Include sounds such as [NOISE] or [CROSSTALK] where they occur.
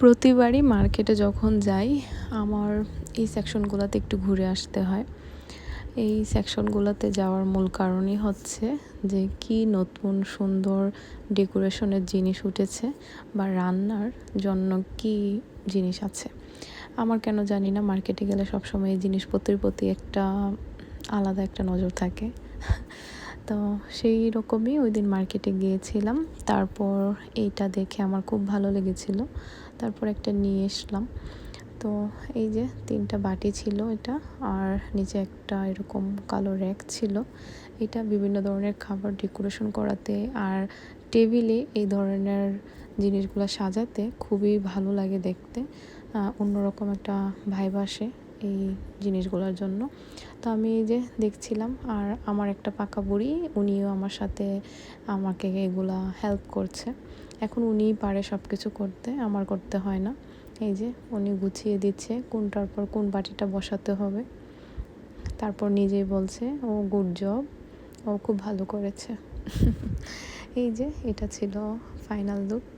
প্রতিবারই মার্কেটে যখন যাই, আমার এই সেকশনগুলোতে একটু ঘুরে আসতে হয়। এই সেকশনগুলোতে যাওয়ার মূল কারণই হচ্ছে যে, কি নতুন সুন্দর ডেকোরেশনের জিনিস উঠেছে বা রান্নার জন্য কি জিনিস আছে। আমার কেন জানি না, মার্কেটে গেলে সবসময় এই জিনিসপত্রের প্রতি একটা আলাদা একটা নজর থাকে। তো সেই রকমই ওই দিন মার্কেটে গিয়েছিলাম। তারপর এইটা দেখে আমার খুব ভালো লেগেছিল। তারপর একটা নিয়ে এসলাম। তো এই যে তিনটা বাটি ছিল এটা, আর নিচে একটা এরকম কালো র্যাক ছিল। এটা বিভিন্ন ধরনের খাবার ডেকোরেশন করাতে আর টেবিলে এই ধরনের জিনিসগুলো সাজাতে খুবই ভালো লাগে দেখতে। অন্যরকম একটা ভাইব আসে। এই জিনিসগুলোর জন্য। তো আমি এই যে দেখছিলাম, আর আমার একটা পাকা বুড়ি, উনিও আমার সাথে আমাকে এগুলা হেল্প করছে। এখন উনিই পারে সব কিছু করতে, আমার করতে হয় না। এই যে উনি গুছিয়ে দিচ্ছে, কোনটার পর কোন বাটিটা বসাতে হবে। তারপর নিজেই বলছে, ও গুড জব ও খুব ভালো করেছে। [LAUGHS] এই যে এটা ছিল ফাইনাল লুক